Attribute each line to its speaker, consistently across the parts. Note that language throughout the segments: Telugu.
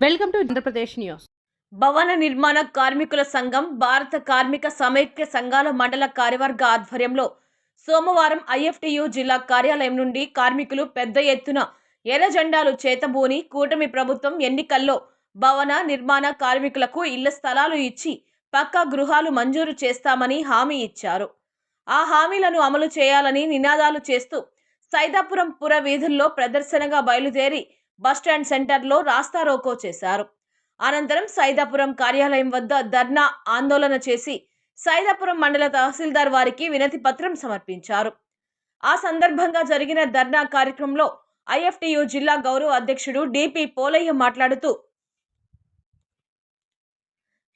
Speaker 1: Welcome to Andhra Pradesh news.
Speaker 2: భవన నిర్మాణ కార్మికుల సంఘం భారత కార్మిక సమైక్య సంఘాల మండల కార్యవర్గ ఆధ్వర్యంలో సోమవారం ఐఎఫ్టియు జిల్లా కార్యాలయం నుండి కార్మికులు పెద్ద ఎత్తున ఎర్ర జెండాలు చేతబూని కూటమి ప్రభుత్వం ఎన్నికల్లో భవన నిర్మాణ కార్మికులకు ఇళ్ళ స్థలాలు ఇచ్చి పక్కా గృహాలు మంజూరు చేస్తామని హామీ ఇచ్చారు. ఆ హామీలను అమలు చేయాలని నినాదాలు చేస్తూ సైదాపురం పుర వీధుల్లో ప్రదర్శనగా బయలుదేరి బస్టాండ్ సెంటర్లో రాస్తారోకో చేశారు. అనంతరం సైదాపురం కార్యాలయం వద్ద ధర్నా ఆందోళన చేసి సైదాపురం మండల తహసీల్దార్ వారికి వినతి పత్రం సమర్పించారు. ఆ సందర్భంగా జరిగిన ధర్నా కార్యక్రమంలో ఐఎఫ్టియు జిల్లా గౌరవ అధ్యక్షుడు డిపి పోలయ్య మాట్లాడుతూ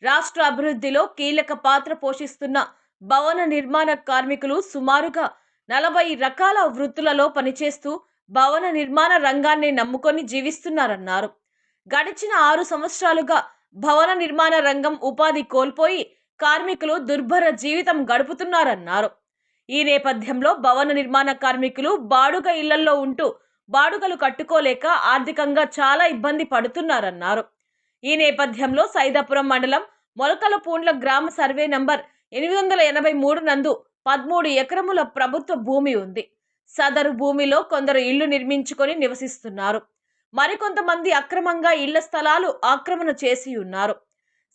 Speaker 2: రాష్ట్ర అభివృద్ధిలో కీలక పాత్ర పోషిస్తున్న భవన నిర్మాణ కార్మికులు సుమారుగా నలభై రకాల వృత్తులలో పనిచేస్తూ భవన నిర్మాణ రంగాన్ని నమ్ముకొని జీవిస్తున్నారన్నారు. గడిచిన ఆరు సంవత్సరాలుగా భవన నిర్మాణ రంగం ఉపాధి కోల్పోయి కార్మికులు దుర్భర జీవితం గడుపుతున్నారన్నారు. ఈ నేపథ్యంలో భవన నిర్మాణ కార్మికులు బాడుగ ఇళ్ళలో ఉంటూ బాడుగలు కట్టుకోలేక ఆర్థికంగా చాలా ఇబ్బంది పడుతున్నారన్నారు. ఈ నేపథ్యంలో సైదాపురం మండలం మొలకలపూండ్ల గ్రామ సర్వే నంబర్ ఎనిమిది వందల ఎనభై మూడు నందు పదమూడు ఎకరముల ప్రభుత్వ భూమి ఉంది. సదరు భూమిలో కొందరు ఇళ్ళు నిర్మించుకొని నివసిస్తున్నారు. మరికొంతమంది అక్రమంగా ఇళ్ళ స్థలాలు ఆక్రమణ చేసి ఉన్నారు.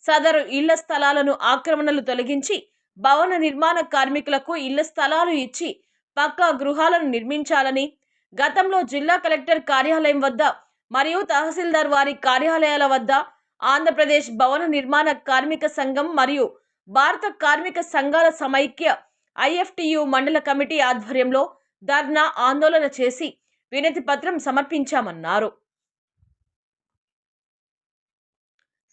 Speaker 2: సదరు ఇళ్ళ స్థలాలను ఆక్రమణలు తొలగించి భవన నిర్మాణ కార్మికులకు ఇళ్ళ స్థలాలు ఇచ్చి పక్కా గృహాలను నిర్మించాలని గతంలో జిల్లా కలెక్టర్ కార్యాలయం వద్ద మరియు తహసీల్దార్ వారి కార్యాలయాల వద్ద ఆంధ్రప్రదేశ్ భవన నిర్మాణ కార్మిక సంఘం మరియు భారత కార్మిక సంఘాల సమైక్య ఐఎఫ్టియు మండల కమిటీ ఆధ్వర్యంలో ధర్నా ఆందోళన చేసి వినతి పత్రం సమర్పించామన్నారు.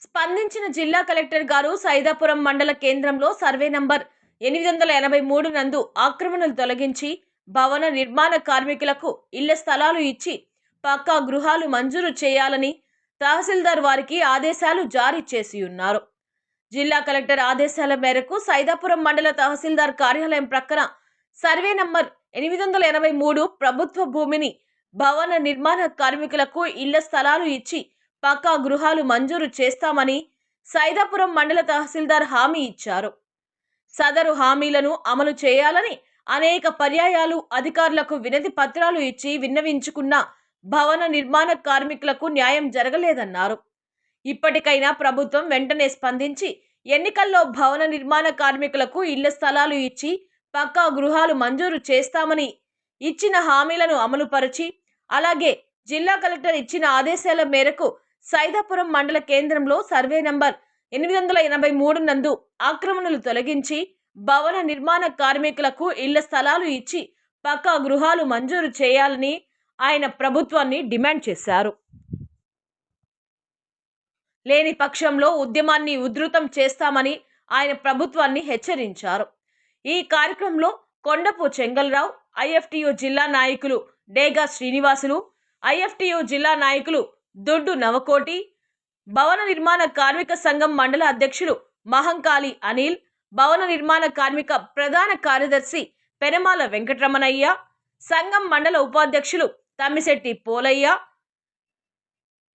Speaker 2: స్పందించిన జిల్లా కలెక్టర్ గారు సైదాపురం మండల కేంద్రంలో సర్వే నంబర్ ఎనిమిది వందల ఎనభై మూడు నందు ఆక్రమణలు తొలగించి భవన నిర్మాణ కార్మికులకు ఇళ్ళ స్థలాలు ఇచ్చి పక్కా గృహాలు మంజూరు చేయాలని తహసీల్దార్ వారికి ఆదేశాలు జారీ చేసి ఉన్నారు జిల్లా కలెక్టర్ ఆదేశాల మేరకు సైదాపురం మండల తహసీల్దార్ కార్యాలయం ప్రక్కన సర్వే నంబర్ ఎనిమిది వందల ఎనభై మూడు ప్రభుత్వ భూమిని భవన నిర్మాణ కార్మికులకు ఇళ్ళ స్థలాలు ఇచ్చి పక్కా గృహాలు మంజూరు చేస్తామని సైదాపురం మండల తహసీల్దార్ హామీ ఇచ్చారు. సదరు హామీలను అమలు చేయాలని అనేక పర్యాయాలు అధికారులకు వినతి పత్రాలు ఇచ్చి విన్నవించుకున్న భవన నిర్మాణ కార్మికులకు న్యాయం జరగలేదన్నారు. ఇప్పటికైనా ప్రభుత్వం వెంటనే స్పందించి ఎన్నికల్లో భవన నిర్మాణ కార్మికులకు ఇళ్ళ స్థలాలు ఇచ్చి పక్కా గృహాలు మంజూరు చేస్తామని ఇచ్చిన హామీలను అమలుపరిచి అలాగే జిల్లా కలెక్టర్ ఇచ్చిన ఆదేశాల మేరకు సైదాపురం మండల కేంద్రంలో సర్వే నంబర్ ఎనిమిది వందల ఎనభై మూడు నందు ఆక్రమణలు తొలగించి భవన నిర్మాణ కార్మికులకు ఇళ్ళ స్థలాలు ఇచ్చి పక్కా గృహాలు మంజూరు చేయాలని ఆయన ప్రభుత్వాన్ని డిమాండ్ చేశారు. లేని పక్షంలో ఉద్యమాన్ని ఉధృతం చేస్తామని ఆయన ప్రభుత్వాన్ని హెచ్చరించారు. ఈ కార్యక్రమంలో కొండపు చెంగల్రావు ఐఎఫ్టియు జిల్లా నాయకులు డేగా శ్రీనివాసులు ఐఎఫ్టియు జిల్లా నాయకులు దొడ్డు నవకోటి భవన నిర్మాణ కార్మిక సంఘం మండల అధ్యక్షులు మహంకాళి అనిల్ భవన నిర్మాణ కార్మిక ప్రధాన కార్యదర్శి పెనమాల వెంకటరమణయ్య సంఘం మండల ఉపాధ్యక్షులు తమ్మిశెట్టి పోలయ్య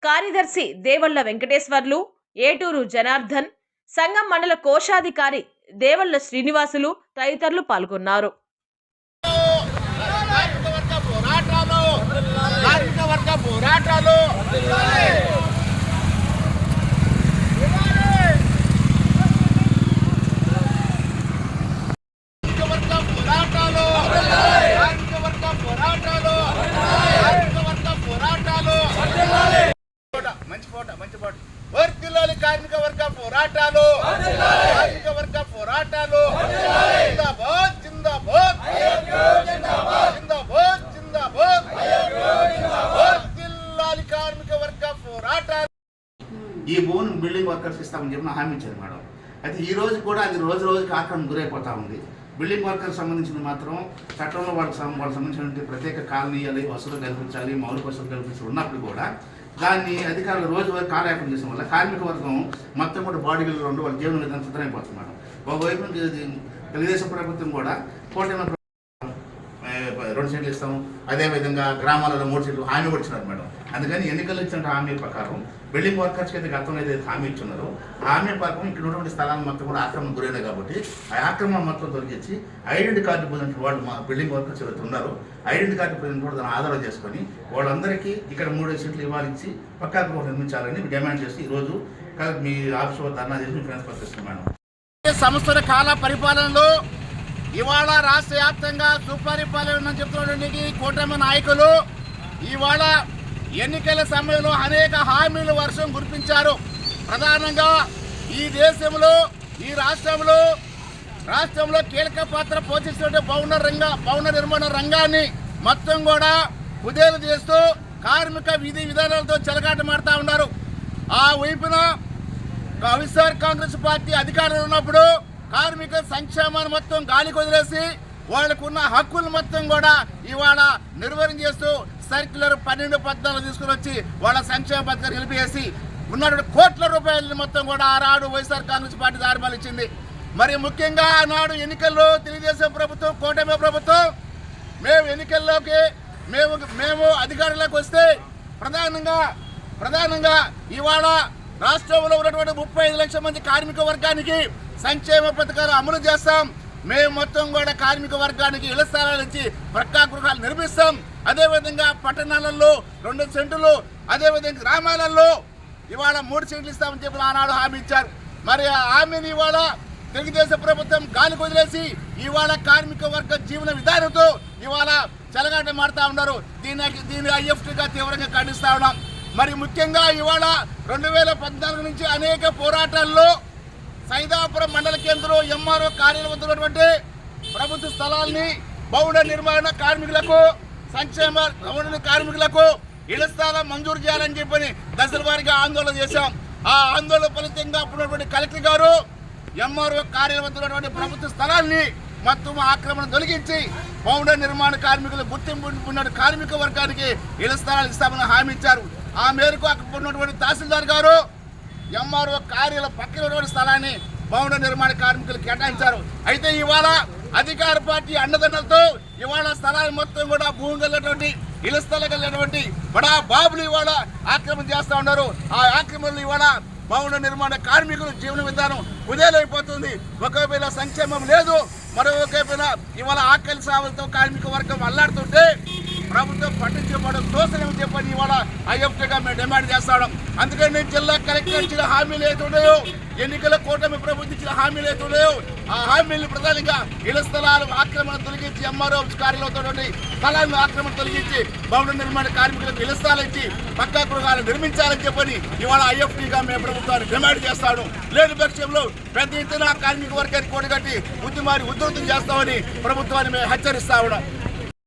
Speaker 2: కార్యదర్శి దేవళ్ళ వెంకటేశ్వర్లు ఏటూరు జనార్దన్ సంఘం మండల కోశాధికారి దేవళ్ళ శ్రీనివాసులు తదితరులు పాల్గొన్నారు.
Speaker 3: పోరాటాలు కార్మిక వర్గ పోరాటాలు కార్మిక వర్గ పోరాటాలు కార్మిక వర్గ పోరాటాలు కార్మిక వర్గ పోరాటాలు ఫోటో, మంచి ఫోటో మంచి ఫోటో వర్తిల్లాలి కార్మిక వర్గ పోరాటాలు కార్మిక వర్గ పోరాటాలు జిందాబాద్ జిందాబాద్ జిందాబాద్ జిందాబాద్ వర్తిల్లాలి కార్మిక వర్గ పోరాటాలు ఈ భూమిని బిల్డింగ్ వర్కర్స్ ఇస్తామని చెప్పి హామీ ఇచ్చారు మేడం. అయితే ఈ రోజు కూడా అది రోజు రోజుకి ఆక్రమణ గురైపోతా ఉంది. బిల్డింగ్ వర్కర్ సంబంధించిన మాత్రం చట్టంలో వాళ్ళకి వాళ్ళకి సంబంధించినటువంటి ప్రత్యేక కాలనీయాలు వసతులు కల్పించాలి మౌలిక వసతులు కల్పించాలి ఉన్నప్పుడు కూడా దాన్ని అధికారులు రోజు వారి కాలయాపన చేసిన వల్ల కార్మిక వర్గం మొత్తం కూడా బాడీలలో ఉండి వాళ్ళ జీవన విధానం సిద్ధమైపోతుంది మేడం. ఒకవైపు తెలుగుదేశం ప్రభుత్వం కూడా కోటమి రెండు సీట్లు ఇస్తాము. అదేవిధంగా గ్రామాలలో మూడు సీట్లు హామీ కూడా ఇచ్చినారు మేడం.
Speaker 4: అందుకని ఎన్నికలు ఇచ్చిన హామీ ప్రకారం బిల్డింగ్ వర్కర్స్కి అయితే గతంలో ఏదైతే హామీ ఇచ్చున్నారో ఆ హామీ ప్రకారం ఇక్కడ ఉన్నటువంటి స్థలాలు మొత్తం కూడా ఆక్రమణ గురైనాయి కాబట్టి ఆ ఆక్రమణ మొత్తం తొలగించి ఐడెంటి కార్డు పొందిన వాళ్ళు మా బిల్డింగ్ వర్కర్స్ ఎవరైతే ఉన్నారో ఐడెంటి కార్డు పొందిన కూడా దాన్ని ఆధారం చేసుకొని వాళ్ళందరికీ ఇక్కడ మూడు సీట్లు ఇవ్వాలించి పక్కా గృహం నిర్మించాలని డిమాండ్ చేసి ఈరోజు మీ ఆఫీస్ వద్ద ధర్నా చేసి ఫ్రెండ్స్ మేడం.
Speaker 3: సంవత్సర కాల పరిపాలనలో ఇవాళ రాష్ట్ర వ్యాప్తంగా సుపరిపాలన చెప్తున్నటువంటి కూటమి నాయకులు ఇవాళ ఎన్నికల సమయంలో అనేక హామీలు వర్షం కురిపించారు. ప్రధానంగా ఈ దేశంలో ఈ రాష్ట్రంలో రాష్ట్రంలో కీలక పాత్ర పోషిస్తున్న భవన రంగ భవన నిర్మాణ రంగాన్ని మొత్తం కూడా కుదేలు చేస్తూ కార్మిక విధి విధానాలతో చెలగాటమాడుతూ ఉన్నారు. ఆ వైపున వైఎస్ఆర్ కాంగ్రెస్ పార్టీ అధికారంలో ఉన్నప్పుడు కార్మిక సంక్షేమాన్ని మొత్తం గాలి వదిలేసి వాళ్ళకున్న హక్కులు మొత్తం కూడా ఇవాళ నిర్వహణ చేస్తూ సర్క్యులర్ పన్నెండు పద్నాలుగు తీసుకుని వచ్చి వాళ్ళ సంక్షేమ పథకాలు నిలిపేసి ఉన్నటువంటి కోట్ల రూపాయలు మొత్తం కూడా ఆనాడు వైఎస్ఆర్ కాంగ్రెస్ పార్టీ దారిమాలు ఇచ్చింది. మరి ముఖ్యంగా ఆనాడు ఎన్నికల్లో తెలుగుదేశం ప్రభుత్వం కూటమి ప్రభుత్వం మేము ఎన్నికల్లోకి మేము మేము అధికారంలోకి వస్తే ప్రధానంగా ప్రధానంగా ఇవాళ రాష్ట్రంలో ఉన్నటువంటి ముప్పై ఐదు లక్షల మంది కార్మిక వర్గానికి సంక్షేమ పథకాలు అమలు చేస్తాం. మేము మొత్తం కూడా కార్మిక వర్గానికి ఇళ్ళ స్థలాలు ఇచ్చి ప్రక్కా గృహాలు నిర్మిస్తాం. అదేవిధంగా పట్టణాలలో రెండు సెంటులు అదేవిధంగా గ్రామాలలో ఇవాళ మూడు సెంట్లు ఇస్తామని చెప్పి ఆనాడు హామీ ఇచ్చారు. మరి ఆ హామీని ఇవాళ తెలుగుదేశం ప్రభుత్వం గాలి వదిలేసి ఇవాళ కార్మిక వర్గ జీవన విధానంతో ఇవాళ చెలగాట మారుతా ఉన్నారు. దీనికి దీన్ని ఐఎఫ్టీగా తీవ్రంగా ఖండిస్తా ఉన్నాం. మరి ముఖ్యంగా ఇవాళ రెండు వేల పద్నాలుగు నుంచి అనేక పోరాటాల్లో సైదాపురం మండల కేంద్రం ఎంఆర్ఓ కార్యాలయం ఉన్నటువంటి ప్రభుత్వ స్థలాల్ని భవన నిర్మాణ కార్మికులకు సంక్షేమ భవన కార్మికులకు ఇళ్ళ స్థలం మంజూరు చేయాలని చెప్పని దశల వారిగా ఆందోళన చేశాం. ఆ ఆందోళన ఫలితంగా అప్పుడున్నటువంటి కలెక్టర్ గారు ఎంఆర్ఓ కార్యాలయం ప్రభుత్వ స్థలాల్ని మొత్తం ఆక్రమణ తొలగించి భవన నిర్మాణ కార్మికులు గుర్తింపు ఉన్న కార్మిక వర్గానికి ఇళ్ళ స్థలాలు ఇస్తామని హామీ ఇచ్చారు. ఆ మేరకు అక్కడ ఉన్నటువంటి తహసీల్దార్ గారు ఎంఆర్ఓ కార్యాలయ పక్కన ఉన్నటువంటి స్థలాన్ని భవన నిర్మాణ కార్మికులు కేటాయించారు. అయితే ఇవాళ అధికార పార్టీ అండదండలతో ఇవాళ స్థలాన్ని మొత్తం కూడా భూమి కలిగినటువంటి ఇళ్ళ స్థలం కలిగినటువంటి బడా బాబులు ఇవాళ ఆక్రమణ చేస్తూ ఉన్నారు. ఆ ఆక్రమణలు ఇవాళ భవన నిర్మాణ కార్మికులు జీవన విధానం ఉదయలైపోతుంది ఒకవేళ సంక్షేమం లేదు మరొకవైపున ఇవాళ ఆకలి సాగులతో కార్మిక వర్గం అల్లాడుతుంటే ప్రభుత్వం పట్టించుకోవడం దోషం చెప్పని ఇవాళ ఐఎఫ్టీగా మేము డిమాండ్ చేస్తాం అందుకని జిల్లా కలెక్టర్ ఇచ్చిన హామీలు ఏతున్నాయో ఎన్నికల కూటమి ప్రభుత్వం ఇచ్చిన హామీలు ఏతున్నాయో ఆ హామీలు ప్రధానంగా ఇళ్ళ స్థలాలు ఆక్రమణ తొలగించి ఎంఆర్ఓ కార్యాలయంతో స్థలాలను ఆక్రమణ తొలగించి భవన నిర్మాణ కార్మికులకు ఇళ్ళ స్థలాలు ఇచ్చి పక్కా గృహాలు నిర్మించాలని చెప్పని ఇవాళ ఐఎఫ్టీగా మేము ప్రభుత్వాన్ని డిమాండ్ చేస్తాను లేని పక్షంలో పెద్ద ఎత్తున కార్మిక వర్గానికి కూడగట్టి ఉద్యమాన్ని ఉధృతం చేస్తామని ప్రభుత్వాన్ని మేము హెచ్చరిస్తా ఉన్నాం.